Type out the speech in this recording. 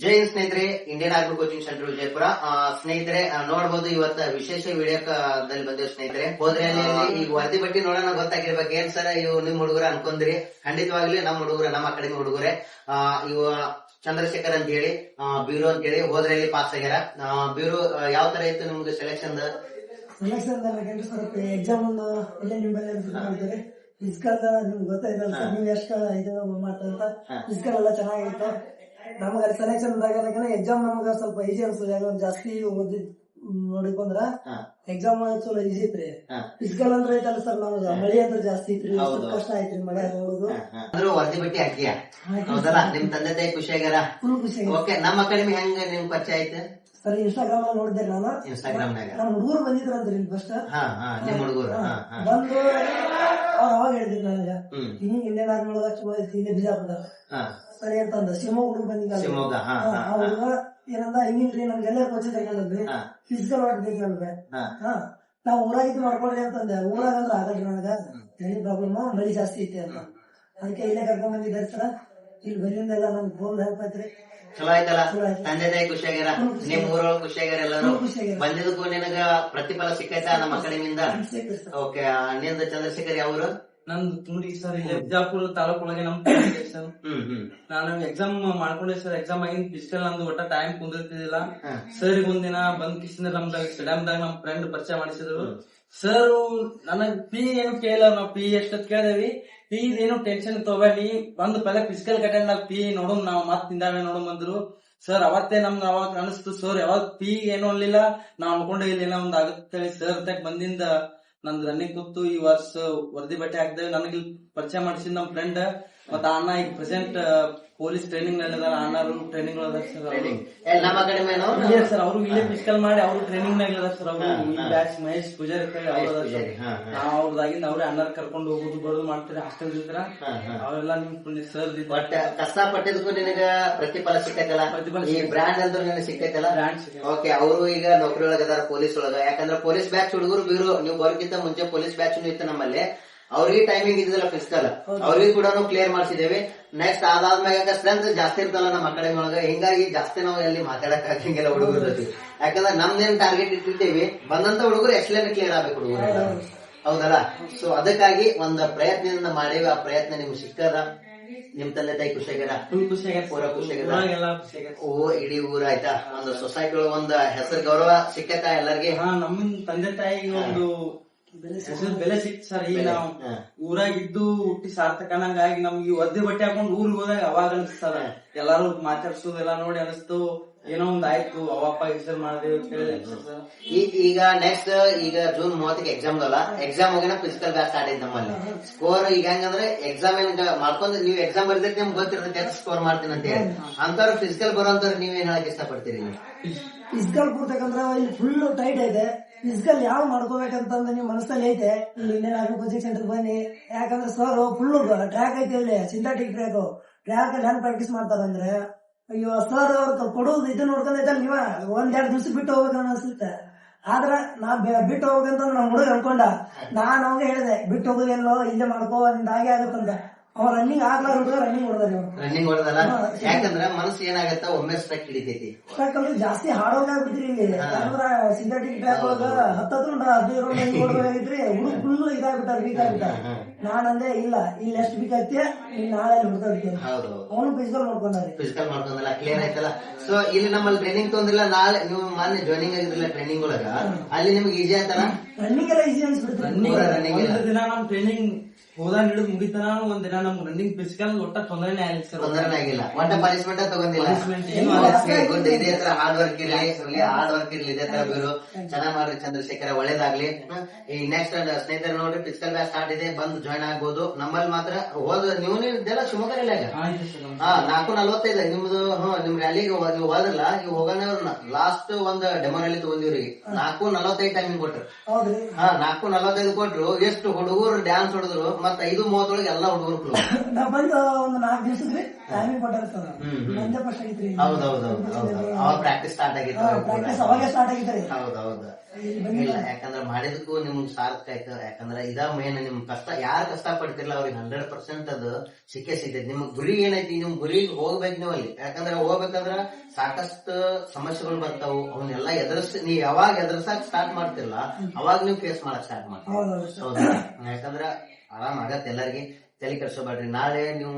ಜೈ ಸ್ನೇಹಿತರೆ Indian agro coaching centre Vijayapura. ಸ್ನೇಹಿತರೆ ನೋಡಬಹುದು ಇವತ್ತ ವಿಶೇಷ ವಿಡಿಯೋದಲ್ಲಿ ಬಂದಿವ್ ಸ್ನೇಹಿತರೆ. ಹೋದ್ರೆ ಈಗ ವರದಿ ಬಟ್ಟಿ ನೋಡೋಣ ಗೊತ್ತಾಗಿರ್ಬೇಕು. ಏನ್ ಸರ್ ಇವು ನಿಮ್ ಹುಡುಗರ ಅನ್ಕೊಂಡ್ರಿ? ಖಂಡಿತವಾಗ್ಲಿ ನಮ್ ಹುಡುಗರ ನಮ್ಮ ಅಕಾಡೆಮಿ ಹುಡುಗರೆ. ಇವ ಚಂದ್ರಶೇಖರ್ ಅಂತ ಹೇಳಿ ಬ್ಯೂರೋ ಅಂತ ಹೇಳಿ ಹೋದ್ರಲ್ಲಿ ಪಾಸ್ ಆಗ್ಯಾರ. ಬ್ಯೂರೋ ಯಾವ ತರ ಇತ್ತು ನಿಮ್ಗೆ ಸೆಲೆಕ್ಷನ್ ಎಕ್ಸಾಮ್ ನಿಮ್ಮಲ್ಲಿ ಫಿಸಿಕಲ್ ನಿಮ್ಗೆ ನೀವು ಎಷ್ಟು ಇದು ಮಾಡ್ತಾರಂತ ಫಿಸಿಕಲ್ ಎಲ್ಲ ಚೆನ್ನಾಗಿತ್ತು ನಮ್ಗೆ ಅಲ್ಲಿ ಸೆಲೆಕ್ಷನ್ ಬಂದಾಗ ಎಕ್ಸಾಮ್ ನಮ್ಗೆ ಸ್ವಲ್ಪ ಈಜಿ ಅನ್ಸುತ್ತೆ. ಯಾಕಂದ್ರೆ ಜಾಸ್ತಿ ಓದಿ ನೋಡಿಕೊಂಡ್ರ ಎಕ್ಸಾಮ್ ಚಲೋ ಈಜಿ ಐತ್ರಿ. ಫಿಸಿಕಲ್ ಅಂದ್ರೆ ಐತಲ್ಲ ಸರ್ ನಮ್ಗೆ ಮಳಿ ಅಂದ್ರೆ ಜಾಸ್ತಿ ಐತ್ರಿ. ಕಷ್ಟ ಐತ್ರಿ ಮಳೆ ನೋಡುದು. ಅಂದ್ರೂ ವರದಿ ಬಟ್ಟಿ ಹಾಕಿಯ ಹೌದಲ್ಲ? ನಿಮ್ ತಂದೆ ತಾಯಿ ಖುಷಿ ಆಗ್ಯಾರ? ಫುಲ್ ಖುಷಿ ಓಕೆ ನಮ್ಮ ಅಕಾಡೆಮಿ ಹೆಂಗ ನಿಮ್ ಪರಿಚಯ ಐತೆ ಸರ್ ಇನ್ಸ್ಟಾಗ್ರಾಮ್ ಅಲ್ಲಿ ನೋಡಿದೆ ನಾನು. ಇನ್ಸ್ಟಾಗ್ರಾಮ್ ನಮ್ಮ ಹುಡುಗರು ಬಂದಿದ್ರಂತ್ರಿ ಫಸ್ಟ್ ನಿಮ್ ಹುಡುಗರು. ಬಂದು ಅವ್ರು ಅವಾಗ ಹೇಳಿದ್ರು ನನಗೆ. ಹಿಂಗ್ ಒಳಗ ಚಲೋ ಐತಿ ಬಿಜಾಪುರ ಸರಿ ಅಂತಂದ ಶಿವಮೊಗ್ಗ ಹುಡುಗ ಬಂದಿದ್ದ ಶಿವಮೊಗ್ಗ ಹಾ. ಆ ಹುಡುಗ ಏನಂದ ಹಿಂಗಿಲ್ರಿ ನಮ್ಗೆಲ್ಲ ಕೋಚಿಂಗ್ ತಗೊಂಡ್ರಿ ಹಾ. ಫಿಸಿಕಲ್ ಹೊಡ್ದೈತಿ ನಮ್ಗೆ ಹಾ. ನಾವ್ ಊರಾಗ ಇದು ಮಾಡ್ಕೊಳ್ರಿ ಅಂತಂದೆ. ಊರಾಗ ಅಂದ್ರೆ ಆಗಲ್ರಿ ನನಗ. ಏನಿ ಪ್ರಾಬ್ಲಮ್ ಮಳಿ ಜಾಸ್ತಿ ಐತಿ ಅಂತ. ಅದಕ್ಕೆ ಇಲ್ಲೇ ಕರ್ಕೊಂಡ್ ಬಂದಿದ್ದಾರೆ ಸರ್ ಇಲ್ಲಿ ಬಂದಿಂದ ಎಲ್ಲ ನಮ್ಗೆ ಫೋನ್ ಹೆಲ್ಪ್ ಐತ್ರಿ ಚಲೋ ಆಯ್ತಲ್ಲ. ತಂದೆ ತಾಯಿ ಖುಷಿ ಆಗ್ಯಾರ ನಿಮ್ ಊರೊಳಗ ಖುಷಿ ಆಗ್ಯಾರ ಎಲ್ಲರೂ. ಬಂದಿದ್ದಕ್ಕೂ ನಿನಗ ಪ್ರತಿಫಲ ಸಿಕ್ಕೈತಾ ನಮ್ಮ ಅಕಾಡೆಮಿಯಿಂದ ಓಕೆ ನಿಂದ ಚಂದ್ರಶೇಖರ್ ಯಾವ್ರು? ನಂದು ತುಂಬಿ ಸರ್ ಇಲ್ಲಿ ಬಿಜಾಪುರ ತಾಲೂಕೊಳಗೆ ನಮ್ ಸರ್ ನಾನು ಎಕ್ಸಾಮ್ ಮಾಡ್ಕೊಂಡೆ ಸರ್ ಎಕ್ಸಾಮ್ ಆಗಿನ ಫಿಸಿಕಲ್ ನಂದು ಒಟ್ಟ ಟೈಮ್ ಕುಂದಿರ್ತಿದಿಲ್ಲ. ಸರ್ ಒಂದಿನ ಬಂದ್ ಕಿಸಿಂದ ನಮ್ದಾಗ ಸ್ಟೇಡಿಯಂದಾಗ ನಮ್ ಫ್ರೆಂಡ್ ಪರಿಚಯ ಮಾಡಿಸಿದ್ರು. ಸರ್ ನನಗ್ ಪಿ ಏನು ಕೇಳ ನಾವ್ ಪಿ ಎಷ್ಟೊತ್ ಕೇಳಿದ್ವಿ. ಪಿ ಏನು ಟೆನ್ಷನ್ ತಗೋಬೇಡಿ. ಬಂದ್ ಪೆಲ್ಲ ಫಿಸಿಕಲ್ ಕಟೆಂಡ್ ಪಿ ನೋಡೋಣ ನಾವ್ ಮತ್ ತಿಂದಾವೆ ನೋಡೋಣ ಬಂದ್ರು. ಸರ್ ಅವತ್ತೇ ನಮ್ಗೆ ಅವಾಗ ಅನಿಸ್ತು ಸರ್ ಯಾವಾಗ ಪಿ ಏನು ಅನ್ಲಿಲ್ಲ? ನಾವ್ ಅನ್ಕೊಂಡೆ ಒಂದ್ ಆಗುತ್ತೆ ಸರ್ ಅಂತ ಬಂದಿಂದ ನಂದ್ ರನ್ನಿಂಗ್ ಕೂತು ಈ ವರ್ಷ ವರದಿ ಬಟ್ಟೆ ಹಾಕ್ದೇವೆ ನನಗೆ ಪರಿಚಯ ಮಾಡಿಸಿದ ನಮ್ ಫ್ರೆಂಡ್ ಮತ್ತ ಅಣ್ಣ ಈಗ ಪ್ರೆಸೆಂಟ್ ಪೊಲೀಸ್ ಟ್ರೈನಿಂಗ್ನಲ್ಲಿ ಅದಾರ ಅಣ್ಣರು ಟ್ರೈನಿಂಗ್ ಅದಾರ ಸರ್ ಅವರು. ಏ, ನಮ್ಮ ಅಕಾಡೆಮಿ ಇಲ್ಲೇ ಸರ್ ಅವರು ಇಲ್ಲೇ ಫಿಸಿಕಲ್ ಮಾಡಿ ಅವರು ಟ್ರೈನಿಂಗ್ ನಾಗ ಸರ್ ಅವರು. ಬ್ಯಾಚ್ ಮಹೇಶ್ ಪೂಜಾರಿ ಹೇಳಿ ಅವ್ರು ಅದಾರ ನಾವ್ ಅವ್ರದಾಗಿಂದ ಅವ್ರೇ ಅಣ್ಣರ್ ಕರ್ಕೊಂಡು ಹೋಗುದು ಬರೋದು ಮಾಡ್ತಾರೆ ಹಾಸ್ಟೆಲ್ ಇದ್ರ ಅವರೆಲ್ಲ ಅವೆಲ್ಲ ನಿಮ್ ಸರ್ ಬಟ್ ಕಷ್ಟ ಪಟ್ಟಿದ್ಕು ನಿನಗ ಪ್ರತಿಫಲ ಸಿಕ್ಕೈತಲ್ಲ? ಪ್ರತಿಫಲ ಈ ಬ್ರ್ಯಾಂಡ್ ಅಂದ್ರೆ ನಿನಗೆ ಸಿಕ್ಕೈತಲ್ಲ? ಓಕೆ ಅವರು ಈಗ ನೌಕರಿ ಒಳಗದಾರ ಪೊಲೀಸ್ ಒಳಗ. ಯಾಕಂದ್ರೆ ಪೊಲೀಸ್ ಬ್ಯಾಚ್ ಹುಡುಗರು ಬೀರು. ನೀವು ಬರೋಕ್ಕಿಂತ ಮುಂಚೆ ಪೊಲೀಸ್ ಬ್ಯಾಚ್ ಇತ್ತು ನಮ್ಮಲ್ಲಿ. ಅವ್ರಿಗೆ ಟೈಮಿಂಗ್ ಇದ್ದಿಲ್ಲ ಫಿಸಿಕಲ್ ಅವ್ರಿಗೆ ಕೂಡ ಕ್ಲಿಯರ್ ಮಾಡಿಸಿದೇವೆ ನೆಕ್ಸ್ಟ್ ಅದಾದ್ಮ್ಯಾಗ ಸ್ಟ್ರೆಂತ್ ಜಾಸ್ತಿ ಇರ್ತಲ್ಲ ನಮ್ಮ ಅಕಾಡೆಮಿ ಒಳಗ ಹಿಂಗಾಗಿ ಜಾಸ್ತಿ ನಾವು ಎಲ್ಲಿ ಮಾತಾಡಕ್ ಆಗಂಗಿಲ್ಲ ಹುಡುಗರ ಜೊತೆ. ಯಾಕಂದ್ರೆ ನಮ್ದೇನ್ ಟಾರ್ಗೆಟ್ ಇಟ್ಟಿರ್ತೇವೆ ಬಂದಂತ ಹುಡುಗರು ಎಕ್ಸಲೆಂಟ್ ಕ್ಲಿಯರ್ ಆಗ್ಬೇಕು ಹುಡುಗರು ಹೌದಲ್ಲ? ಸೊ ಅದಕ್ಕಾಗಿ ಒಂದ್ ಪ್ರಯತ್ನದಿಂದ ಮಾಡೇವಿ ಆ ಪ್ರಯತ್ನ ನಿಮ್ಗೆ ಸಿಕ್ಕದ ನಿಮ್ ತಂದೆ ತಾಯಿ ಖುಷಿಯಾಗ್ಯಾರ? ಪೂರ. ಓ ಇಡೀ ಊರ ಆಯ್ತಾ? ಒಂದು ಸೊಸೈಟಿ ಒಳಗ ಒಂದ್ ಹೆಸರು ಗೌರವ ಸಿಕ್ಕತ್ತ ಎಲ್ಲರಿಗೆ? ಹಾ ನಮ್ ತಂದೆ ತಾಯಿ ಒಂದು ಬೆಲೆ ಸಿಕ್ತು. ಸರ್? ಈಗ ನಾವು ಊರಾಗ ಇದ್ದು ಹುಟ್ಟಿ ಸಾರ್ಥಕ ಅನ್ನಂಗಾಗಿ ನಮ್ಗೆ ಒದ್ದೆ ಬಟ್ಟೆ ಹಾಕೊಂಡು ಊರಿಗೆ ಹೋದಾಗ ಅವಾಗ ಅನಿಸ್ತದ ಎಲ್ಲಾರು ಮಾತಾಡ್ಸೋದೆಲ್ಲ ನೋಡಿ ಅನಿಸ್ತು. ಏನೋ ಒಂದ್ ಆಯ್ತು ಅವಪ್ಪ ಹೆಸರು ಮಾಡಿದೆ ಅಂತ ಸರ್. ಈಗ ನೆಕ್ಸ್ಟ್ ಈಗ ಜೂನ್ ಮೂವತ್ತಕ್ಕೆ ಎಕ್ಸಾಮ್ ಅಲ್ಲ ಎಕ್ಸಾಮ್ ಹೋಗಿನ ಫಿಸಿಕಲ್ ಬ್ಯಾಚ್ ಸ್ಟಾರ್ಟ್ ಐತಿ ನಮ್ಮಲ್ಲಿ. ಸ್ಕೋರ್ ಈಗ ಹೆಂಗಂದ್ರೆ ಎಕ್ಸಾಮ್ ಏನ್ ಮಾಡ್ಕೊಂಡ್ ನೀವು ಎಕ್ಸಾಮ್ ಬರ್ದಕ್ಕೆ ನಿಮ್ಗೆ ಗೊತ್ತಿರುತ್ತೆ ಎಷ್ಟು ಸ್ಕೋರ್ ಮಾಡ್ತೀನಿ ಅಂತ ಹೇಳಿ. ಅಂತವ್ರು ಫಿಸಿಕಲ್ ಬರೋಂತವ್ರು ಏನ್ ಹೇಳಕ್ ಇಷ್ಟಪಡ್ತೀರಿ ಪಡ್ತೀರಿ ಫಿಸಿಕಲ್ ಕೊಡ್ತಕ್ಕಂದ್ರೆ ಇಲ್ಲಿ ಫುಲ್ ಟೈಟ್ ಐತೆ. ಫಿಸಿಕಲ್ ಯಾವ ಮಾಡ್ಕೋಬೇಕಂತಂದ್ರೆ ನಿಮ್ ಮನಸ್ಸಲ್ಲಿ ಐತೆ. ಇಲ್ಲಿ ಆಗಿ ಕೋಚಿಂಗ್ ಸೆಂಟರ್ ಬನ್ನಿ. ಯಾಕಂದ್ರೆ ಸರ್ ಫುಲ್ ಟ್ರ್ಯಾಕ್ ಐತೆ ಇಲ್ಲಿ ಸಿಂಥೆಟಿಕ್ ಟ್ರ್ಯಾಕ್ ಟ್ರ್ಯಾಕ್ ಅಲ್ಲಿ ಹೆಂಗ್ ಪ್ರಾಕ್ಟೀಸ್ ಮಾಡ್ತಾರಂದ್ರೆ ಅಯ್ಯೋ ಸರ್ ಅವ್ರ ಕೊಡೋದು ಇದು ನೋಡ್ಕೊಂಡೈತಲ್ಲ ನೀವ. ಒಂದೆರಡು ದಿವ್ಸ ಬಿಟ್ಟು ಹೋಗ್ಬೇಕು ಅನ್ಸುತ್ತೆ. ಆದ್ರ ನಾ ಬಿಟ್ಟು ಹೋಗ್ಬೇಕಂತ ನಮ್ಮ ಹುಡುಗ ಅನ್ಕೊಂಡ. ನಾನ್ ಅವಾಗ ಹೇಳಿದೆ, ಬಿಟ್ಟು ಹೋಗುದಿಲ್ಲೋ ಇಲ್ಲೇ ಮಾಡ್ಕೋ ನಿಂದ ಹಾಗೆ ಆಗತ್ತಂದ ಅವ ರನ್ನಿಂಗ್ ಆಗ್ಲಾರ ಹುಡುಗ ರನ್ನಿಂಗ್ ಹೊಡೆದಾರೆ ರನ್ನಿಂಗ್ ಹೊಡೆದಲ್ಲ ಯಾಕಂದ್ರೆ ಮನಸ್ಸು ಏನಾಗತ್ತ ಒಮ್ಮೆ ಸ್ಟ್ರಕ್ ಹಿಡಿತೈತಿ. ಯಾಕಂದ್ರೆ ಜಾಸ್ತಿ ಹಾಡೋಗ ಆಗ್ಬಿಟ್ರಿ ಇಲ್ಲಿ. ಸಿಂಥೆಟಿಕ್ ಟ್ರ್ಯಾಕ್ ಒಳಗ ಹತ್ತತ್ತು ಹದಿನೈದು ರೌಂಡ್ ಹೊಡೆದಾಗಿದ್ರಿ ಹುಡುಗ ಫುಲ್ ಇದಾಗ್ಬಿಟ್ಟಾರ ವೀಕ್ ಆಗ್ಬಿಟ್ಟಾರ ನಾನಂದೆ ಇಲ್ಲ. ಇಲ್ಲಿ ಎಷ್ಟು ವೀಕ್ ಐತಿ ಇಲ್ಲಿ ನಾಳೆ ಹೌದು. ಅವನು ಫಿಸಿಕಲ್ ನೋಡ್ಕೊಂಡಾರಿ ಫಿಸಿಕಲ್ ಮಾಡ್ಕೊಂಡಲ್ಲ ಕ್ಲಿಯರ್ ಆಯ್ತಲ್ಲ? ಸೊ ಇಲ್ಲಿ ನಮ್ಮಲ್ಲಿ ಟ್ರೈನಿಂಗ್ ತೊಂದಿಲ್ಲ ನಾಳೆ ನೀವು ಮೊನ್ನೆ ಜಾಯ್ನಿಂಗ್ ಆಗಿರಲಿಲ್ಲ ಟ್ರೈನಿಂಗ್ ಒಳಗ? ಅಲ್ಲಿ ನಿಮ್ಗೆ ಈಜಿ ಆಯ್ತಲ್ಲ? ರನ್ನಿಂಗ್ ಎಲ್ಲ ಈಸಿ ಅನ್ಸ್ಬಿಡ್ತು. ರನ್ನಿಂಗ್. ಒಂದ್ ದಿನ ನಮ್ ಟ್ರೈನಿಂಗ್ ಹೋದಾಗ ಹಿಡಿದು ಮುಗಿತನ ಒಂದ್ ದಿನ ನಮ್ ರನ್ನಿಂಗ್ ಫಿಸಿಕಲ್ ಒಟ್ಟ ತೊಂದರೆನೇ ಆಗಿಲ್ಲ ಸರ್ ತೊಂದರೆನೇ ಆಗಿಲ್ಲ. ಒಟ್ಟ ಪನಿಷ್ಮೆಂಟ್ ತಗೊಂಡಿಲ್ಲ. Punishment ಏನು ಗುಡ್ ಇದೇ ತರ ಹಾರ್ಡ್ ವರ್ಕ್ ಇರ್ಲಿ ಹಾರ್ಡ್ ವರ್ಕ್ ಇರ್ಲಿ ಇದೇ ತರ ಬೀರು ಚೆನ್ನಾಗ್ ಮಾಡ್ರಿ ಚಂದ್ರಶೇಖರ ಒಳ್ಳೇದಾಗ್ಲಿ. ಈ ನೆಕ್ಸ್ಟ್ ಸ್ನೇಹಿತರು ನೋಡಿ ಫಿಸಿಕಲ್ ಬ್ಯಾಚ್ ಸ್ಟಾರ್ಟ್ ಇದೆ ಬಂದು ಜಾಯ್ನ್ ಆಗ್ಬೋದು. ನಮ್ಮಲ್ಲಿ ಮಾತ್ರ ಹೋದ ನೀವು ಇದೆಲ್ಲ ಶಿವಮೊಗ್ಗ ಇಲ್ಲ ಸರ್ ಹಾ ನಾಲ್ಕು ನಲ್ವತ್ತೈದು ನಿಮ್ದು ಹ್ಮ್ ನಿಮ್ ರ್ಯಾಲಿಗೆ ನೀವು ಹೋದ್ರಲ್ಲ ನೀವು ಹೋಗೋಣ ಲಾಸ್ಟ್ ಒಂದ್ ಡೆಮೋ ರ್ಯಾಲಿ ತಗೊಂಡಿವ್ರಿ ನಾಲ್ಕು ನಲ್ವತ್ತೈದು ಟೈಮಿಂಗ್ ಕೊಟ್ರು. ಹೌದ್ರಿ. ಹಾ ನಾಲ್ಕು ನಲ್ವತ್ತೈದು ಕೊಟ್ರು. ಎಷ್ಟು ಹುಡುಗರು ಡ್ಯಾನ್ಸ್ ಹೊಡೆದ್ರು ಮತ್ತ ಐದು ಮೂವತ್ತೊಳಗೆ ಎಲ್ಲಾ ಹುಡುಗರು ನಾ ಬಂದು ಒಂದು ನಾಲ್ಕು ದಿವಸದ್ರಿ ಟೈಮಿಂಗ್ ಕೊಟ್ಟಾರ ಸರ್ ಫಸ್ಟ್ ಆಗಿತ್ರಿ ಹೌದು. ಅವಾಗ ಪ್ರಾಕ್ಟೀಸ್ ಸ್ಟಾರ್ಟ್ ಆಗಿತ್ತು ಪ್ರಾಕ್ಟೀಸ್ ಅವಾಗ ಸ್ಟಾರ್ಟ್ ಆಗಿತ್ತು. ಹೌದು ಹೌದು ಇಲ್ಲ ಯಾಕಂದ್ರೆ ಮಾಡಿದಕ್ಕೂ ನಿಮ್ಗ್ ಸಾರ್ಥಕ ಆಯ್ತು ಯಾಕಂದ್ರೆ ಇದ ಮೇನ್ ನಿಮ್ ಕಷ್ಟ ಯಾರು ಕಷ್ಟ ಪಡ್ತಿರಲ್ಲ ಅವ್ರಿಗೆ ಹಂಡ್ರೆಡ್ ಪರ್ಸೆಂಟ್ ಅದು ಸಿಕ್ಕೇ ಸಿಗ್ತೈತಿ ನಿಮ್ ಗುರಿ ಏನೈತಿ ನಿಮ್ ಗುರಿಗೆ ಹೋಗ್ಬೇಕು ನೀವು ಅಲ್ಲಿ. ಯಾಕಂದ್ರೆ ಹೋಗ್ಬೇಕಂದ್ರ ಸಾಕಷ್ಟು ಸಮಸ್ಯೆಗಳು ಬರ್ತಾವು. ಅವನ್ನೆಲ್ಲ ಎದುರಿಸ್ ನೀವ್ ಯಾವಾಗ ಎದುರ್ಸಕ್ ಸ್ಟಾರ್ಟ್ ಮಾಡ್ತಿಲ್ಲ ಅವಾಗ ನೀವು ಫೇಸ್ ಮಾಡಕ್ ಸ್ಟಾರ್ಟ್ ಮಾಡ್ತೀವಿ ಹೌದಾ? ಯಾಕಂದ್ರ ಆರಾಮ್ ಆಗತ್ತೆ ಎಲ್ಲರಿಗೆ. ತಲೆ ಕೆಡ್ಸೋಬೇಡ್ರಿ ನಾಳೆ ನೀವು